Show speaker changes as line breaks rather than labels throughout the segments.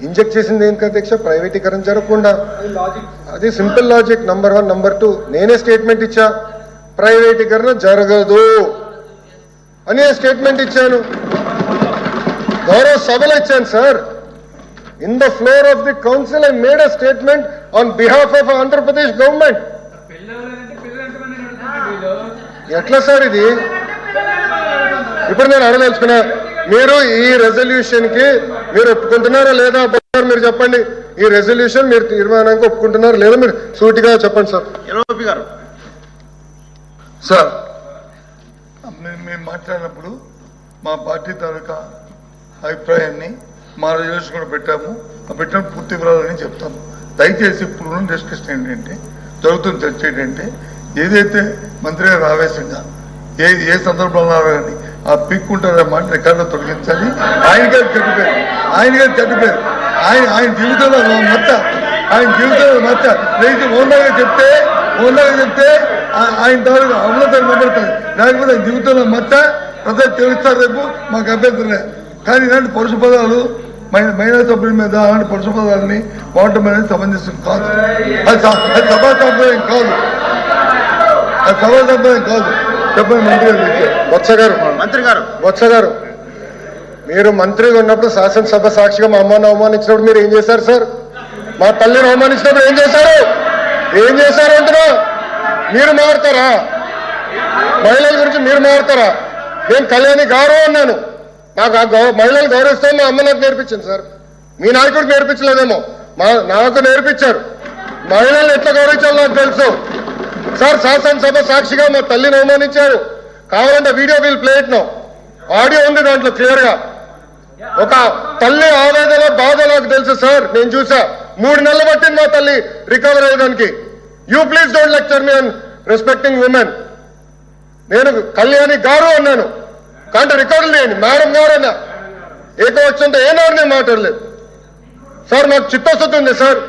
Inject చేసింది ఏంటి అధ్యక్ష? ప్రైవేటీకరణ జరగకుండా. అది simple logic number one number two. నేనే స్టేట్మెంట్ ఇచ్చా. ప్రైవేటీకరణ జరగదు అని స్టేట్మెంట్ ఇచ్చాను. గౌరవ సభలో ఇచ్చాను sir. In the floor of the council I made a statement on behalf of Andhra Pradesh government. ఎట్లా సార్ ఇది? ఇప్పుడు నేను అడగదలుచుకున్నా. మీరు ఈ రెజల్యూషన్కి మీరు ఒప్పుకుంటున్నారా లేదా ఒప్పుకున్నారు మీరు చెప్పండి. ఈ రెజల్యూషన్ మీరు తీర్మానానికి ఒప్పుకుంటున్నారా లేదా మీరు సూటిగా చెప్పండి సార్.
గారు.
సార్. మేము మేము మాట్లాడినప్పుడు మా పార్టీ తాలూకా అభిప్రాయాన్ని మా రిజల్యూషన్ కూడా పెట్టాము. ఆ పెట్టిన పూర్తి వివరాలని చెప్తాము. దయచేసి ఇప్పుడు డిస్కషన్ ఏంటంటే జరుగుతున్న చర్చ ఏంటంటే ఏదైతే మంత్రి గారు ఆవేశంగా ఏ ఏ సందర్భంలో కానీ ఆ పిక్కుంటారా మాట రికార్డులో తొలగించాలి ఆయన గారు చెడ్డిపోయారు ఆయన గారు చెడ్డిపోయారు ఆయన ఆయన జీవితంలో మచ్చ. ఆయన జీవితంలో మచ్చ. రైతు ఓన్లాగా చెప్తే ఓన్లాగా చెప్తే ఆయన తాలూకు అమలతో నిలబడతారు లేకపోతే ఆయన జీవితంలో మచ్చ. ప్రజలు తెలుస్తారు రేపు మాకు అభ్యంతరం కానీ ఇలాంటి పరుష పదాలు మహిళ మహిళా సభ్యుల మీద అలాంటి పరుష పదాలని వాడటం అనేది సమంజసం కాదు. అది అది సభా సంప్రదాయం కాదు. అది సభా సంప్రదాయం కాదు. గారు విషయం.
బొత్స గారు.
మంత్రి గారు.
బొత్స గారు మీరు మంత్రిగా ఉన్నప్పుడు శాసనసభ సాక్షిగా మా అమ్మను అవమానించినప్పుడు మీరు ఏం చేశారు సార్? మా తల్లిని అవమానించినప్పుడు ఏం చేశారు? ఏం చేశారు అంటున్నా? మీరు మారుతారా? మహిళల గురించి మీరు మారుతారా? నేను కళ్యాణి గౌరవం అన్నాను. నాకు ఆ గౌరవ మహిళలు గౌరవిస్తాం మా అమ్మ నాకు నేర్పించింది సార్. మీ నాయకుడికి నేర్పించలేదేమో. మా నాకు నేర్పించారు. మహిళల్ని ఎట్లా గౌరవించాలో నాకు తెలుసు. సార్ శాసనసభ సాక్షిగా మా తల్లిని అవమానించారు. కావాలంటే video we'll play it audio ఉంది దాంట్లో క్లియర్గా. ఒక తల్లి ఆవేదన బాధ నాకు తెలుసు సార్ నేను చూసా. మూడు నెలలు పట్టింది మా తల్లి recover అయ్యడానికి. You please don't lecture me on respecting women నేను కళ్యాణి గారు అన్నాను. కానీ రికార్డు లేని మేడం గారు అన్నా. ఏకవచ్చంతో ఏనాడు నేను మాట్లాడలేదు. సార్ నాకు చిత్తశుద్ధి ఉంది సార్.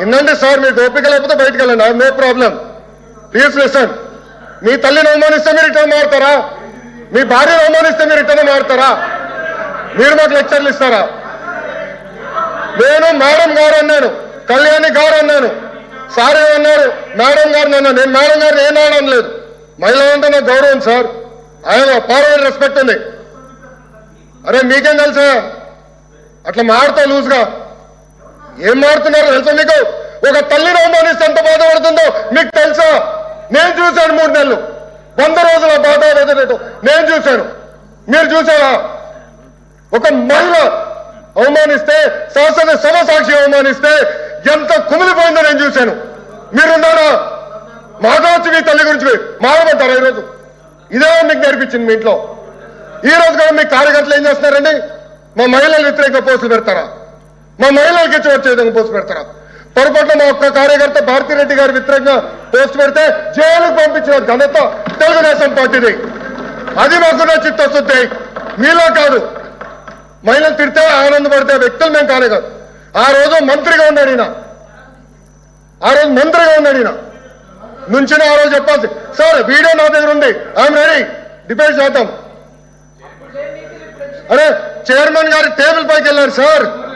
వినండి సార్ మీకు ఓపిక లేకపోతే బయటకు వెళ్ళండి. I know problem please listen మీ తల్లిని అవమానిస్తే మీరు రిటర్న్ మారుతారా? మీ భార్యను అవమానిస్తే మీరు రిటర్న్ మారుతారా? మీరు మాకు లెక్చర్లు ఇస్తారా? నేను మేడం గారు అన్నాను కళ్యాణి గారు అన్నాను సార్ ఏమన్నారు? మేడం గారిని అన్నాను. నేను మేడం గారిని ఏం అనడం లేదు. మహిళ అంటే నాకు గౌరవం సార్. ఆయన పవర్ రెస్పెక్ట్ ఉంది. అరే మీకేం తెలుసా? అట్లా మారుతా లూజ్గా. ఏం మారుతున్నారో తెలుసా మీకు? ఒక తల్లిని అవమానిస్తే ఎంత బాధపడుతుందో మీకు తెలుసా నేను చూశాను మూడు నెలలు. వంద రోజుల బాధ వేదనతో నేను చూశాను. మీరు చూసారా ఒక మహిళ అవమానిస్తే శాసన సభ సాక్షి అవమానిస్తే ఎంత కుమిలిపోయిందో నేను చూశాను. మీరున్నారా? మాట్లాడచ్చు మీ తల్లి గురించి మాట్లాడతారా ఈరోజు? ఇదే మీకు నేర్పించింది మీ ఇంట్లో. ఈ రోజు కూడా మీ కార్యకర్తలు ఏం చేస్తున్నారండి? మా మహిళలు వ్యతిరేక పోస్టులు పెడతారా? మా మహిళలకి ఇచ్చి వచ్చే విధంగా పోస్టులు పెడతారా? పొరపాటున మా ఒక్క కార్యకర్త భారతిరెడ్డి గారి వ్యతిరేకంగా పోస్ట్ పెడితే జైలుకు పంపించిన ఘనత తెలుగుదేశం పార్టీది. అది మాకున్న చిత్తశుద్ధి. మీలో కాదు. మహిళలు తిడితే ఆనందపడితే వ్యక్తులు మేము కానే కాదు. ఆ రోజు మంత్రిగా ఉన్నాడు ఈయన ఆ రోజు మంత్రిగా ఉన్నాడు ఈయన నుంచిన ఆ రోజు చెప్పాల్సి సార్ వీడియో నా దగ్గర ఉంది. I'm ready. డిబేట్ చేద్దాం. అరే చైర్మన్ గారి టేబుల్ పైకి వెళ్ళారు సార్.